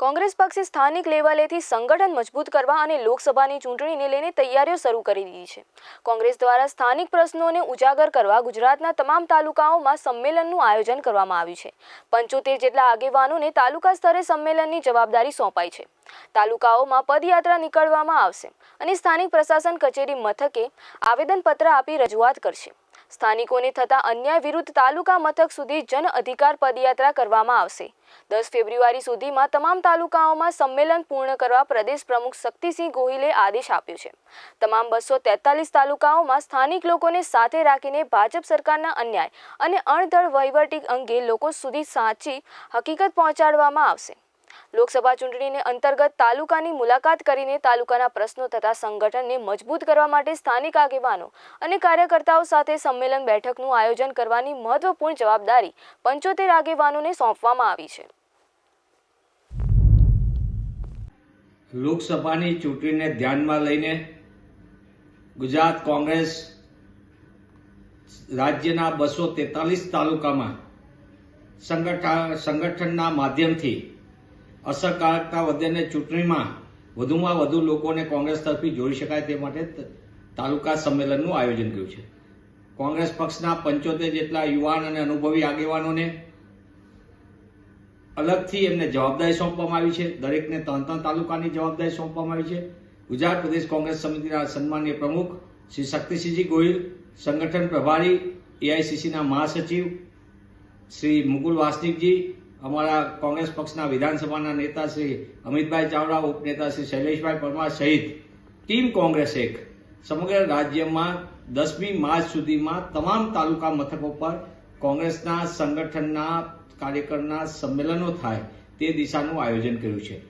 કોંગ્રેસ પક્ષે સ્થાનિક લેવલેથી સંગઠન મજબૂત કરવા અને લોકસભાની ચૂંટણીને લઈને તૈયારીઓ શરૂ કરી દીધી છે. કોંગ્રેસ દ્વારા સ્થાનિક પ્રશ્નોને ઉજાગર કરવા ગુજરાતના તમામ તાલુકાઓમાં સંમેલનનું આયોજન કરવામાં આવ્યું છે. પંચોતેર જેટલા આગેવાનોને તાલુકા સ્તરે સંમેલનની જવાબદારી સોંપાઈ છે. તાલુકાઓમાં પદયાત્રા નીકળવામાં આવશે અને સ્થાનિક પ્રશાસન કચેરી મથકે આવેદનપત્ર આપી રજૂઆત કરશે. સ્થાનિકોને થતા અન્યાય વિરુદ્ધ તાલુકા મથક સુધી જન અધિકાર પદયાત્રા કરવામાં આવશે. દસ ફેબ્રુઆરી સુધીમાં તમામ તાલુકાઓમાં સંમેલન પૂર્ણ કરવા પ્રદેશ પ્રમુખ શક્તિસિંહ ગોહિલે આદેશ આપ્યો છે. તમામ બસો તેતાલીસ તાલુકાઓમાં સ્થાનિક લોકોને સાથે રાખીને ભાજપ સરકારના અન્યાય અને અણધડ વહીવટી અંગે લોકો સુધી સાચી હકીકત પહોંચાડવામાં આવશે. લોકસભા ચૂંટણીને અંતર્ગત તાલુકાની મુલાકાત કરીને તાલુકાના પ્રશ્નો તથા સંગઠનને મજબૂત કરવા માટે સ્થાનિક આગેવાનો અને કાર્યકર્તાઓ સાથે સંમેલન બેઠકનું આયોજન કરવાની મહત્વપૂર્ણ જવાબદારી પંચોતેર આગેવાનોને સોંપવામાં આવી છે. લોકસભાની ચૂંટણીને ધ્યાનમાં લઈને ગુજરાત કોંગ્રેસ રાજ્યના બસો તેતાલીસ તાલુકામાં સંગઠન સંગઠનના માધ્યમથી અસરકારકતા વધેને ચૂંટણીમાં વધુમાં વધુ લોકોને કોંગ્રેસ તરફી જોડી શકાય તે માટે તાલુકા સંમેલનનું આયોજન કર્યું છે. કોંગ્રેસ પક્ષના પંચોતેર જેટલા યુવાન અને અનુભવી આગેવાનોને અલગથી એમને જવાબદારી સોંપવામાં આવી છે. દરેકને ત્રણ ત્રણ તાલુકાની જવાબદારી સોંપવામાં આવી છે. ગુજરાત પ્રદેશ કોંગ્રેસ સમિતિના સન્માનીય પ્રમુખ શ્રી શક્તિસિંહજી ગોહિલ, સંગઠન પ્રભારી એઆઈસીસીના મહાસચિવ શ્રી મુકુલ વાસનિકજી અમારા કોંગ્રેસ પક્ષના વિધાનસભાના નેતા શ્રી અમિતભાઈ ચાવડા, ઉપનેતા શ્રી શૈલેષભાઈ પરમાર સહિત ટીમ કોંગ્રેસ એક. સમગ્ર રાજ્યમાં દસમી માર્ચ સુધીમાં તમામ તાલુકા મથકો પર કોંગ્રેસના સંગઠનના કાર્યકરના સંમેલનો થાય તે દિશાનું આયોજન કર્યું છે.